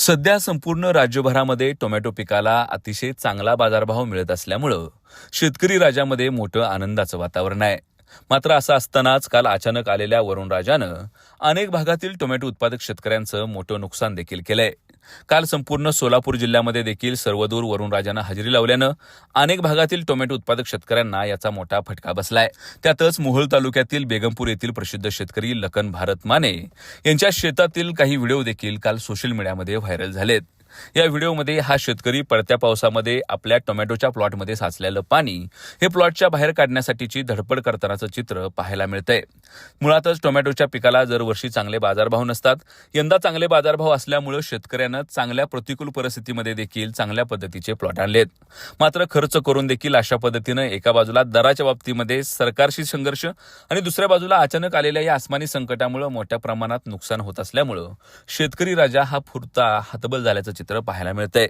सध्या संपूर्ण राज्यभरामध्ये टोमॅटो पिकाला अतिशय चांगला बाजारभाव मिळत असल्यामुळं शेतकरी राजामध्ये मोठं आनंदाचं वातावरण आहे. मात्र असं असतानाच काल अचानक आलेल्या वरुण राजानं अनेक भागातील टोमॅटो उत्पादक शेतकऱ्यांचं मोठं नुकसान देखील केलंय. काल संपूर्ण सोलापूर जिल्ह्यामध्ये देखील सर्वदूर वरुणराजानं हजेरी लावल्यानं अनेक भागातील टोमॅटो उत्पादक शेतकऱ्यांना याचा मोठा फटका बसलाय. त्यातच मोहोळ तालुक्यातील बेगमपूर येथील प्रसिद्ध शेतकरी लखन भारत माने यांच्या शेतातील काही व्हिडिओ देखील काल सोशल मीडियामध्ये व्हायरल झालेत. या व्हिडिओमध्ये हा शेतकरी पडत्या पावसामध्ये आपल्या टोमॅटोच्या प्लॉटमध्ये साचलेलं पाणी हे प्लॉटच्या बाहेर काढण्यासाठीची धडपड करतानाचं चित्र पाहायला मिळतंय. मुळातच टोमॅटोच्या पिकाला दरवर्षी चांगले बाजारभाव नसतात. यंदा चांगले बाजारभाव असल्यामुळे शेतकऱ्यानं चांगल्या प्रतिकूल परिस्थितीमध्ये देखील चांगल्या पद्धतीचे प्लॉट आणलेत. मात्र खर्च करून देखील अशा पद्धतीनं एका बाजूला दराच्या बाबतीमध्ये सरकारशी संघर्ष आणि दुसऱ्या बाजूला अचानक आलेल्या या आसमानी संकटामुळे मोठ्या प्रमाणात नुकसान होत असल्यामुळं शेतकरी राजा हा फुरता हतबल झाल्याचं चित्र पाहायला मिळतंय.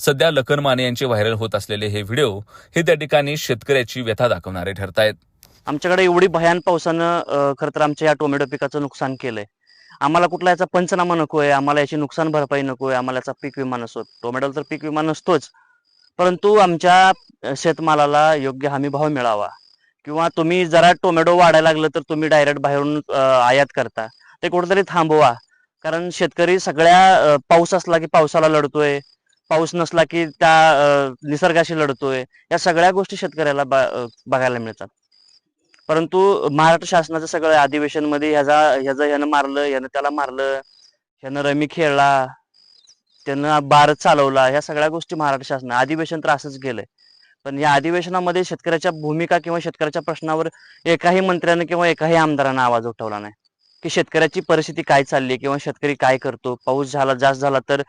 सध्या लखन माने यांचे व्हायरल होत असलेले हे व्हिडिओ हे त्या ठिकाणी शेतकऱ्याची व्यथा दाखवणारे ठरतायत. आमच्याकडे एवढी भयान पावसानं खर खरं तर आमच्या या टोमॅटो पिकाचं नुकसान केलंय. आम्हाला कुठला याचा पंचनामा नकोय आम्हाला याची नुकसान भरपाई नकोय आम्हाला याचा पीक विमा नसतो टोमॅटोला तर पीक विमा नसतोच. परंतु आमच्या शेतमालाला योग्य हमी भाव मिळावा. किंवा तुम्ही जरा टोमॅटो वाढायला लागलं तर तुम्ही डायरेक्ट बाहेरून आयात करता. ते कुठेतरी थांबवा. कारण शेतकरी सगळ्या पाऊस असला की पावसाला लढतोय. पाऊस नसला की त्या निसर्गाशी लढतोय. या सगळ्या गोष्टी शेतकऱ्याला बघायला मिळतात. परंतु महाराष्ट्र शासनाचं सगळं अधिवेशनमध्ये ह्याचा ह्याचं ह्यानं मारलं ह्यानं त्याला मारलं ह्यानं रमी खेळला त्यानं बार चालवला ह्या सगळ्या गोष्टी महाराष्ट्र शासन अधिवेशन तर असंच गेलंय. पण या अधिवेशनामध्ये शेतकऱ्याच्या भूमिका किंवा शेतकऱ्याच्या प्रश्नावर एकाही मंत्र्यानं किंवा एकाही आमदारानं आवाज उठवला नाही. की शेतकऱ्याची परिस्थिती काय चालली किंवा शेतकरी काय करतो? पाऊस झाला जास्त झाला तर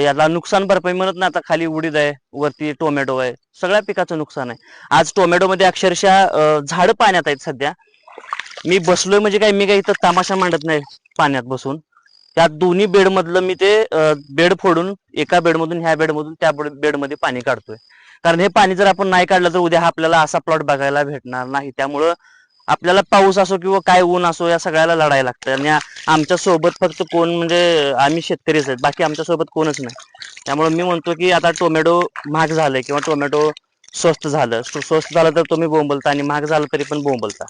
याला नुकसान भरपाई म्हणत ना आता खाली उडीद आहे वरती टोमॅटो आहे सगळ्या पिकाचं नुकसान आहे. आज टोमॅटो मध्ये अक्षरशः झाडं पाण्यात आहेत सध्या. मी बसलोय म्हणजे काय मी काही इथं तमाशा मांडत नाही पाण्यात बसून. त्या दोन्ही बेड मधलं मी ते बेड फोडून एका बेड मधून ह्या बेड मधून त्या बेडमध्ये पाणी काढतोय. कारण हे पाणी जर आपण नाही काढलं तर उद्या आपल्याला असा प्लॉट बघायला भेटणार नाही. त्यामुळं आपल्याला पाऊस असो किंवा काय ऊन असो या सगळ्याला लढायला लागतं आणि आमच्यासोबत फक्त कोण म्हणजे आम्ही शेतकरीच आहेत. बाकी आमच्यासोबत कोणच नाही. त्यामुळे मी म्हणतो की आता टोमॅटो महाग झाले किंवा टोमॅटो स्वस्त झालं. स्वस्त झालं तर तुम्ही बोंबलता आणि महाग झालं तरी पण बोंबलता.